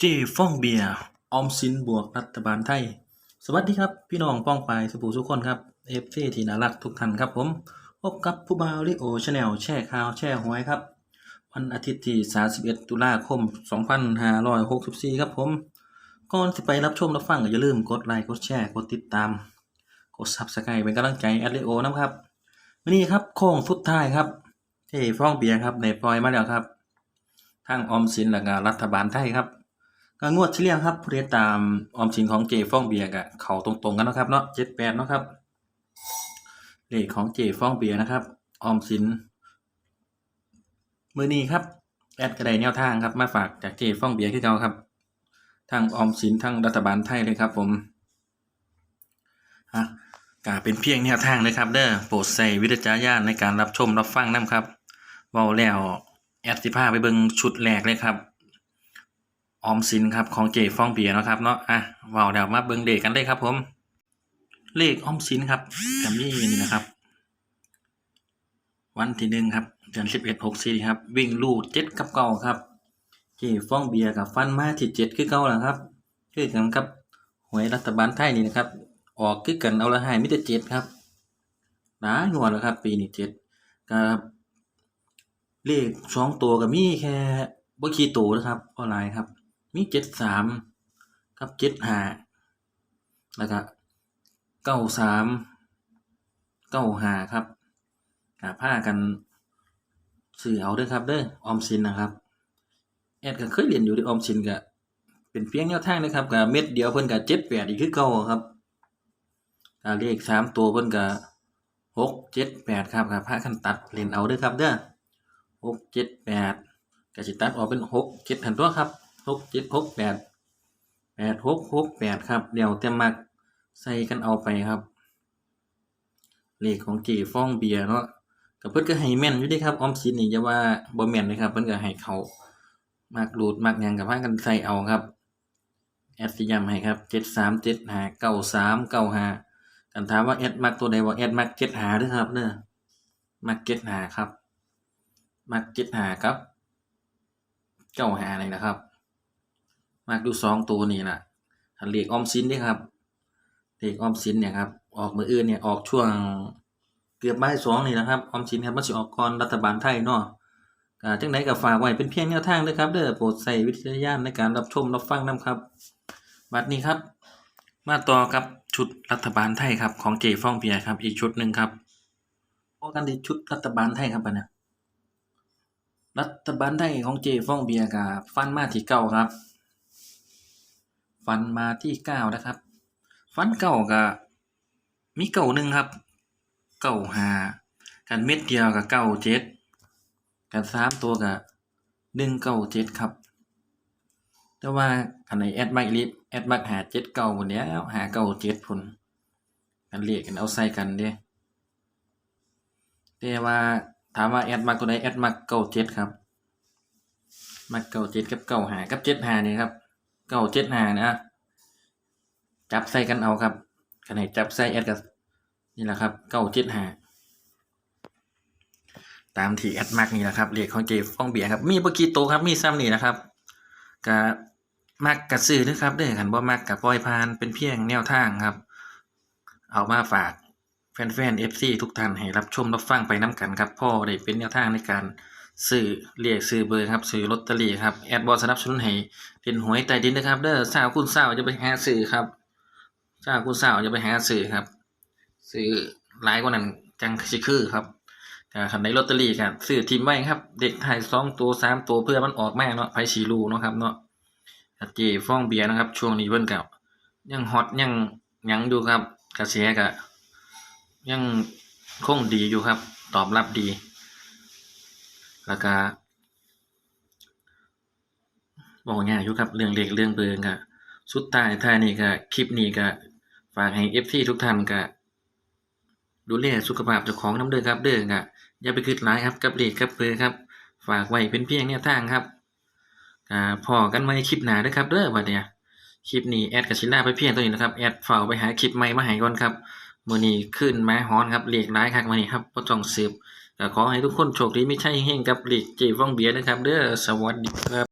เจฟองเบียร์ออมสินบวกรัฐบาลไทย สวัสดีครับ พี่น้องป้องปายสบู่ทุกคนครับเอฟซีที่น่ารักทุกท่านครับผม พบกับผู้บ่าวลิโอชาแนลแช่ข่าวแช่หวยครับ วันอาทิตย์ที่ 31 ตุลาคม 2564 ครับผม ก่อนที่ไปรับชมรับฟังอย่าลืมกดไลค์กดแชร์กดติดตาม กด Subscribe เป็นกำลังใจแอดลิโอนะครับวันนี้ครับโค้งสุดท้ายครับเจฟองเบียร์ครับในปล่อยมาแล้วครับทางออมสินและรัฐบาลไทยครับ งวดที่แล้วครับผู้ใดตามออมสินของเจฟ่องเบียร์กับเขาตรงๆกันนะครับเนาะเจ็ดแปดเนาะครับเลขของเจฟ่องเบียร์นะครับ ออมสินมือนี้ครับแอดกระไดแนวทางครับมาฝากจากเจฟ่องเบียร์ที่เก่าครับทางออมสินทางรัฐบาลไทยเลยครับ ผมฮะกาเป็นเพียงแนวทางเลยครับ เด้อโปรดใส่วิจารณญาณในการรับชมรับฟังนํครับเว้าแล้วแอดสิพาไปเบิงชุดแรกเลยครับ ออมสินครับของเจฟองเบียนะครับเนาะอะว้าแล้วมาเบิ่งเด็กกันเลยครับ ผม เลขออมสินครับกับนี่นี่นะครับ วันที่หนึ่งครับเดือนสิบเอ็ดหกสี่ครับ วิ่งลูดเจ็ดกับเก้าครับ เจฟองเบียกับฟันมาที่เจ็ดคือเก้าแหละครับคือกันครับหวยรัฐบาลไทยนี่นะครับ ออกคือกันเอาละให้มิตรเจ็ดครับหลายงวดแล้วครับ ปีนี้เจ็ดกับเลขสองตัวก็มีแค่บ่กี่ตัวนะครับออนไลน์ครับ มีเจ็ดสามกับเจ็ดห้าแล้วก็เก้าสามเก้าห้าครับกาผ้ากันซื้อเอาด้อครับเด้อออมสินนะครับ แอดก็เคยเรียนอยู่ที่ออมสินก็เป็นเพียงแนวทางนะครับกับเม็ดเดียวเพิ่นก็เจ็ดแปดอีกคือเก่าครับกาเลขสามตัวเพิ่นก็หกเจ็ดแปดครับกับผ้ากันตัดเล่นเอาด้อครับเด้อหกเจ็ดแปดกสิตัดออกเป็นหกเจ็ดหันตัวครับ หกเจ็ดหกแปดแปดหกหกแปดครับ เดี๋ยวเต็มมักใส่กันเอาไปครับ เลขของเจฟ้องเบียร์เนาะกับเพิ่นก็ให้แม่นอยู่ด้ครับออมสินนี่อย่าว่าบ่แม่นเลยครับ เพิ่นก็ให้เขามากรูดมากยังกับพากันใส่เอาครับแอดสิย้ำให้ครับเจ็ดสามเจ็ดห้าเก้าสามเก้าห้ากันถามว่าแอดมักตัวใดบ่าแอดมักเจ็ดหาด้อครับเด้อมักเจ็ดหาครับ มักเจ็ดหาครับ เก้าหานี่นะครับ มักดูสองตัวนี่แหละหันเลขออมสินเด้ครับเลขออมสินเนี่ยครับออกมืออื่นเนี่ยออกช่วงเกือบบ่ายสองนี่นะครับออมสินครับมันสิออกก่อนรัฐบาลไทยเนาะจังไดก็ฝากไว้เป็นเพียงแนวทางเด้อครับเด้อโปรดใส่วิจาญาณในการรับชมรับฟังนํครับบัดนี้ครับ มาต่อกับชุดรัฐบาลไทยครับของเจฟองเบียครับ อีกชุดหนึ่งครับโอ้กันดีชุดรัฐบาลไทยครับบัดเนี้รัฐบาลไทยของเจฟองเบียกับฟันมาที่เก้าครับ ฟันมาที่เก้านะครับ ฟันเก้ากับมีเก้าหนึ่งครับ เก้าหากันเม็ดเดียวกับเก้าเจ็ดกันสามตัวกับหนึ่งเก้าเจ็ดครับ แต่ว่าอันไหนแอดมักลิฟแอดมักหาเจ็ดเก้าหมดแล้วหาเก้าเจ็ดพุ่นกันเรียกกันเอาใส่กันเด้แต่ว่าถามว่าแอดมักตัวใดแอดมักเก้าเจ็ดครับ มักเก้าเจ็ดกับเก้าหากับเจ็ดหาเนี่ยครับ เก้าเจ็ดหานะจับใส่กันเอาครับขณะจับใส่แอดกับนี่แหละครับเก้าเจ็ดหาตามที่แอดมักนี่แหละครับเรียกของเจฟองเบียร์ครับ มีบกี่โตครับ มีซ้ำนี่นะครับกับมักกับซื้อนะครับเด้อขันบ่มักกับปล่อยพานเป็นเพียงแนวทางครับ เอามาฝากแฟนๆ FC ทุกท่านให้รับชมรับฟังไปน้ำกันครับพ่อได้เป็นแนวทางในการ ซื้อเรียกซื้อเบอร์ครับซื้อลอตเตอรี่ครับแอดบอสนับสนุนให้เป็นหวยใต้ดินนะครับเด้อสาวคุณสาวจะไปหาซื้อครับสาวคุณสาวจะไปหาซื้อครับซื้อหลายกว่านั้นจังสิคือครับแต่คันในลอตเตอรี่กันซื้อทีมไว้ครับ เด็กไทยสองตัวสามตัวเพื่อมันออกแมาเนาะไผสีรูเนาะครับเนาะเจฟ้องเบียร์นะครับ ช่วงนี้เพิ่นกับยังฮอตยังยังอยู่ครับ กระแสกะยังคงดีอยู่ครับ ตอบรับดี แล้วก็บอกง่ายอยู่ครับเรื่องเล็กเรื่องเบิงก็สุดท้ายท้ายนี่ก็คลิปนี้ก็ฝากให้ FC ทุกท่านก็ดูแลสุขภาพเจ้าของน้ำเด้อครับเด้อก็อย่าไปคิดหลายครับกับเลขกับเบอร์ครับ ฝากไว้เป็นเพียงแนวทางครับก็พอกันไว้คลิปหน้าด้อครับเด้อบัดเนี่ยคลิปนี้แอดกับชิล่าไปเพียงตัวนี้นะครับแอดฝ่าไปหาคลิปใหม่มาให้ก่อนครับมื้อนี้ขึ้นมาฮ้อนครับเลขหลายคักมื้อนี้ครับบ่ต้องสืบ ขอให้ทุกคนโชคดีไม่ใช่เฮงกับหลขเจฟองเบียนะครับ เด้อสวัสดีครับ